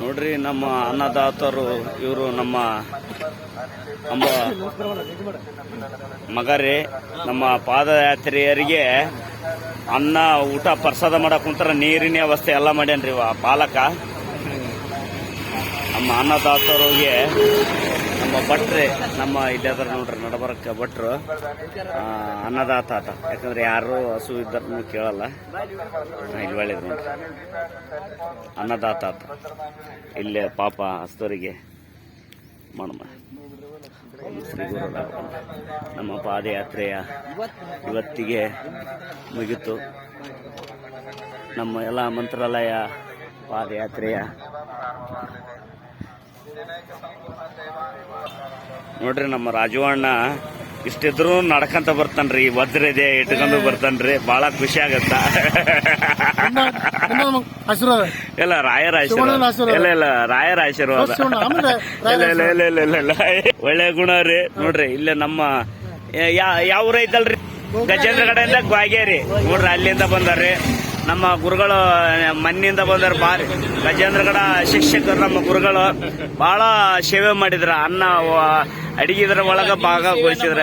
ನೋಡ್ರಿ, ನಮ್ಮ ಅನ್ನದಾತರು ಇವರು ನಮ್ಮ ಮಗರೇ, ನಮ್ಮ ಪಾದಯಾತ್ರೆಯರಿಗೆ ಅನ್ನ, ಊಟ, ಪ್ರಸಾದ ಮಾಡಕ್ ಕುಂತಾರ ನೀರಿನ ವ್ಯವಸ್ಥೆ ಎಲ್ಲ ಮಾಡ್ಯಾನ್ರಿ ಪಾಲಕ. ನಮ್ಮ ಅನ್ನದಾತರಿಗೆ ನಮ್ಮ ಭಟ್ರೆ, ನಮ್ಮ ಇದ್ದಾದ್ರ ನೋಡ್ರಿ, ನಡಬರಕ್ಕ ಭಟ್ರು. ಅನ್ನದಾತ ಆತ. ಯಾಕಂದ್ರೆ ಯಾರು ಹಸು ಇದ್ದಾರನು ಕೇಳಲ್ಲ. ಇಲ್ಲಿ ನೋಡ್ರಿ. ಅನ್ನದಾತ ಆತ. ಇಲ್ಲೇ ಪಾಪ ಹಸ್ತರಿಗೆ ಮಾಡಮ್ಮ ನಮ್ಮ ಪಾದಯಾತ್ರೆಯ ಇವತ್ತಿಗೆ ಮುಗಿತು. ನಮ್ಮ ಎಲ್ಲ ಮಂತ್ರಾಲಯ ಪಾದಯಾತ್ರೆಯ ನೋಡ್ರಿ ನಮ್ಮ ರಾಜವಣ್ಣ ಇಷ್ಟಿದ್ರು ನಡ್ಕಂತ ಬರ್ತಾನ್ರಿ ಇದೆ ಇಟ್ಕೊಂಡು ಬರ್ತಾನ್ರಿ ಬಹಳ ಖುಷಿ ಆಗತ್ತ? ಆಶೀರ್ವಾದ. ಇಲ್ಲ ರಾಯರ ಆಶೀರ್ವಾದ. ಇಲ್ಲ ಇಲ್ಲ ರಾಯರ ಆಶೀರ್ವಾದ. ಇಲ್ಲ ಇಲ್ಲ ಇಲ್ಲ ಇಲ್ಲ ಇಲ್ಲ ಇಲ್ಲ ಒಳ್ಳೆ ಗುಣ ರೀ. ನೋಡ್ರಿ ಇಲ್ಲ ನಮ್ಮ ಯಾವ ಊರ ಐತಲ್ರಿ ಗಜೇಂದ್ರ ಕಡೆಯಿಂದ ಗ್ವಾಗೇರಿ. ನೋಡ್ರಿ ಅಲ್ಲಿಂದ ಬಂದಾರ್ರಿ. ನಮ್ಮ ಗುರುಗಳು ಮಣ್ಣಿಂದ ಬಂದ್ರೆ ಬಾರಿ. ಗಜೇಂದ್ರಗಡ ಶಿಕ್ಷಕರು ನಮ್ಮ ಗುರುಗಳು ಬಹಳ ಸೇವೆ ಮಾಡಿದ್ರ. ಅನ್ನ ಅಡಿಗಿದ್ರ ಒಳಗ ಭಾಗವಹಿಸಿದ್ರ.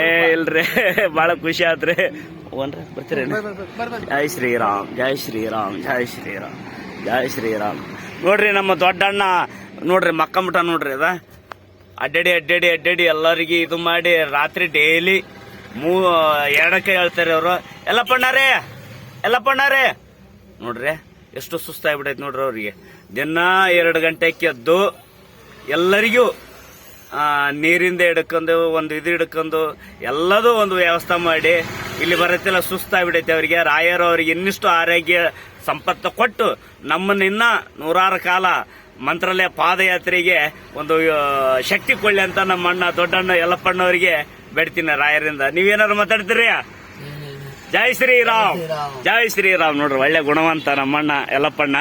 ಏ ಇಲ್ರಿ ಬಹಳ ಖುಷಿ ಆತ್ರಿ. ಓನ್ರಿ ಬರ್ತೀರೇನು? ಜೈ ಶ್ರೀರಾಮ್ ಜೈ ಶ್ರೀರಾಮ್ ಜೈ ಶ್ರೀರಾಮ್ ಜೈ ಶ್ರೀರಾಮ್. ನೋಡ್ರಿ ನಮ್ಮ ದೊಡ್ಡಣ್ಣ ನೋಡ್ರಿ ಮಕ್ಕಂಬಿಟ ನೋಡ್ರಿ ಅದ. ಅಡ್ಡಾಡಿ ಅಡ್ಡಾಡಿ ಅಡ್ಡಾಡಿ ಎಲ್ಲರಿಗೆ ಇದು ಮಾಡಿ ರಾತ್ರಿ ಡೈಲಿ ಮೂ ಎರಡಕ್ಕೆ ಹೇಳ್ತಾರೆ ಅವರು. ಎಲ್ಲಪ್ಪಣ್ಣರೇ ಎಲ್ಲಪ್ಪಣ್ಣರೇ ನೋಡ್ರಿ, ಎಷ್ಟು ಸುಸ್ತಾಗ್ಬಿಟ್ಟೈತೆ ನೋಡ್ರಿ ಅವ್ರಿಗೆ. ದಿನ ಎರಡು ಗಂಟೆ ಎದ್ದು ಎಲ್ಲರಿಗೂ ನೀರಿಂದ ಹಿಡ್ಕೊಂಡು, ಒಂದು ಇದು ಹಿಡ್ಕೊಂಡು, ಎಲ್ಲದೂ ಒಂದು ವ್ಯವಸ್ಥೆ ಮಾಡಿ, ಇಲ್ಲಿ ಬರತ್ತಿಲ್ಲ ಸುಸ್ತಾಗ್ಬಿಟ್ಟೈತೆ ಅವರಿಗೆ. ರಾಯರು ಅವ್ರಿಗೆ ಇನ್ನಿಷ್ಟು ಆರೋಗ್ಯ ಸಂಪತ್ತು ಕೊಟ್ಟು, ನಮ್ಮನ್ನ ಇನ್ನ ನೂರಾರು ಕಾಲ ಮಂತ್ರಾಲಯ ಪಾದಯಾತ್ರೆಗೆ ಒಂದು ಶಕ್ತಿ ಕೊಳ್ಳಿ ಅಂತ ನಮ್ಮ ಅಣ್ಣ, ದೊಡ್ಡಣ್ಣ, ಯಲ್ಲಪ್ಪಣ್ಣವರಿಗೆ ಬೇಡ್ತೀನಿ ರಾಯರಿಂದ. ನೀವೇನಾದ್ರು ಮಾತಾಡ್ತೀರಿ? ಜೈ ಶ್ರೀರಾಮ್. ಜೈ ಶ್ರೀರಾಮ್. ನೋಡ್ರಿ ಒಳ್ಳೆ ಗುಣವಂತ ನಮ್ಮಣ್ಣ ಯಲ್ಲಪ್ಪಣ್ಣ.